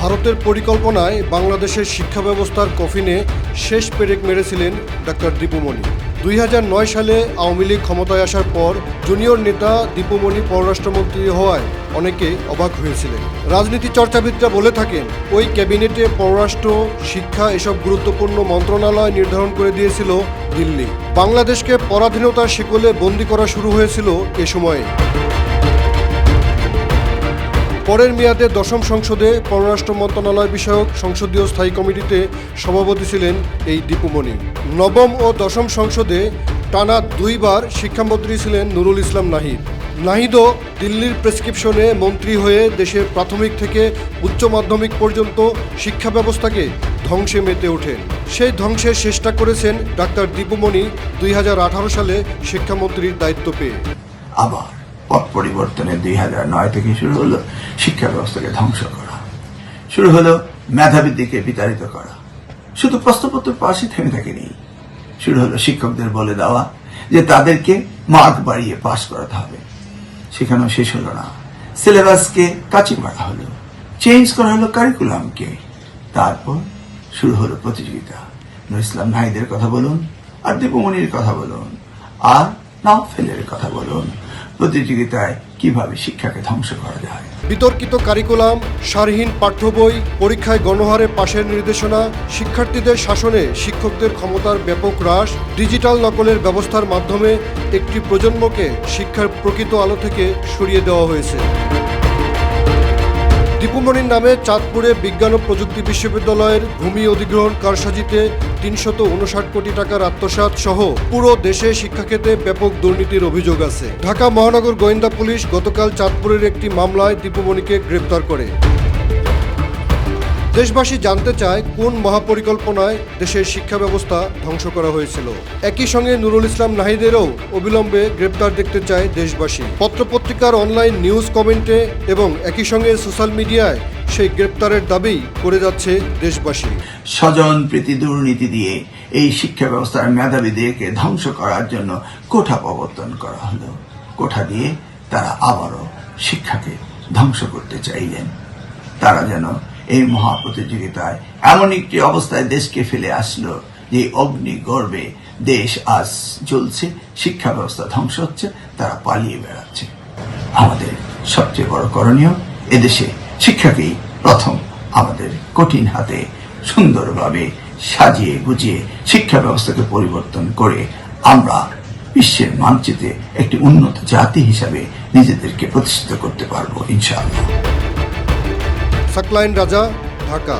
ভারতের পরিকল্পনায় বাংলাদেশের শিক্ষা ব্যবস্থার কফিনে শেষ পেরেক মেরেছিলেন ডাক্তার দীপুমণি। দুই হাজার নয় সালে আওয়ামী লীগ ক্ষমতায় আসার পর জুনিয়র নেতা দীপুমণি পররাষ্ট্রমন্ত্রী হওয়ায় অনেকে অবাক হয়েছিলেন। রাজনীতি চর্চাবিদরা বলে থাকেন, ওই ক্যাবিনেটে পররাষ্ট্র, শিক্ষা এসব গুরুত্বপূর্ণ মন্ত্রণালয় নির্ধারণ করে দিয়েছিল দিল্লি। বাংলাদেশকে পরাধীনতার শিকলে বন্দী করা শুরু হয়েছিল এ সময়ে। পরের মেয়াদে দশম সংসদে পররাষ্ট্র মন্ত্রণালয় বিষয়ক সংসদীয় স্থায়ী কমিটিতে সভাপতি ছিলেন এই দীপুমণি। নবম ও দশম সংসদে টানা দুইবার শিক্ষামন্ত্রী ছিলেন নুরুল ইসলাম নাহিদ। নাহিদও দিল্লির প্রেসক্রিপশনে মন্ত্রী হয়ে দেশের প্রাথমিক থেকে উচ্চ মাধ্যমিক পর্যন্ত শিক্ষা ব্যবস্থাকে ধ্বংসে মেতে ওঠেন। সেই ধ্বংসের চেষ্টা করেছেন ডাক্তার দীপুমণি দুই হাজার আঠারো সালে শিক্ষামন্ত্রীর দায়িত্ব পেয়ে। আবার পথ পরিবর্তনের দুই হাজার নয় থেকে শুরু হলো শিক্ষা ব্যবস্থাকে ধ্বংস করা। শুরু হলো মেধাবৃদ্ধিকে বিতাড়িত করা। শুধু প্রশ্নপত্র পাশে থেমে থাকেনি। শুরু হলো শিক্ষকদের বলে দেওয়া যে তাদেরকে মার্ক বাড়িয়ে পাশ করাতে হবে। সেখানেও শেষ হলো না। সিলেবাসকে কাচি মারা হলো। চেঞ্জ করা হলো কারিকুলামকে। তারপর শুরু হলো প্রতিযোগিতা। নুর ইসলাম নাহিদের কথা বলুন, আর দীপমণির কথা বলুন, আর নাওফেলের কথা বলুন। প্রতিযোগিতায় কীভাবে শিক্ষাকে ধ্বংস করা যায়? বিতর্কিত কারিকুলাম সারহীন পাঠ্য বই, পরীক্ষায় গণহারে পাশের নির্দেশনা, শিক্ষার্থীদের শাসনে শিক্ষকদের ক্ষমতার ব্যাপক হ্রাস, ডিজিটাল নকলের ব্যবস্থার মাধ্যমে একটি প্রজন্মকে শিক্ষার প্রকৃত আলো থেকে সরিয়ে দেওয়া হয়েছে। দীপুমণির নামে চাঁদপুরে বিজ্ঞান ও প্রযুক্তি বিশ্ববিদ্যালয়ের ভূমি অধিগ্রহণ কারসাজিতে তিনশত উনষাট কোটি টাকার আত্মসাত সহ পুরো দেশে শিক্ষাক্ষেত্রে ব্যাপক দুর্নীতির অভিযোগ আছে। ঢাকা মহানগর গোয়েন্দা পুলিশ গতকাল চাঁদপুরের একটি মামলায় দীপুমণিকে গ্রেপ্তার করে। দেশবাসী জানতে চায় কোন মহাপরিকল্পনায় দেশের শিক্ষা ব্যবস্থা ধ্বংস করা হয়েছিল। একই সঙ্গে নুরুল ইসলাম নাহিদেরও অবিলম্বে গ্রেপ্তার দেখতে চায় দেশবাসী। পত্রপত্রিকার অনলাইন নিউজ কমেন্টে এবং একই সঙ্গে সোশ্যাল মিডিয়ায় সেই গ্রেপ্তারের দাবি করে যাচ্ছে দেশবাসী। স্বজন, প্রীতি দুর্নীতি দিয়ে এই শিক্ষা ব্যবস্থার মেধাবীদেরকে ধ্বংস করার জন্য কোঠা প্রবর্তন করা হলো। কোঠা দিয়ে তারা আবারও শিক্ষাকে ধ্বংস করতে চাইলেন। তারা যেন এই মহা প্রতিযোগিতায় এমন একটি অবস্থায় দেশকে ফেলে আসলো যে অগ্নি গর্বে দেশ আজ জ্বলছে, শিক্ষা ব্যবস্থা ধ্বংস হচ্ছে, তারা পালিয়ে বেড়াচ্ছে। আমাদের সবচেয়ে বড় করণীয়, এদেশে শিক্ষাকেই প্রথম আমাদের কঠিন হাতে সুন্দরভাবে সাজিয়ে গুছিয়ে শিক্ষা ব্যবস্থাকে পরিবর্তন করে আমরা বিশ্বের মানচিত্রে একটি উন্নত জাতি হিসাবে নিজেদেরকে প্রতিষ্ঠিত করতে পারব, ইনশাআল্লাহ। সাকলাইন রাজা ঢাকা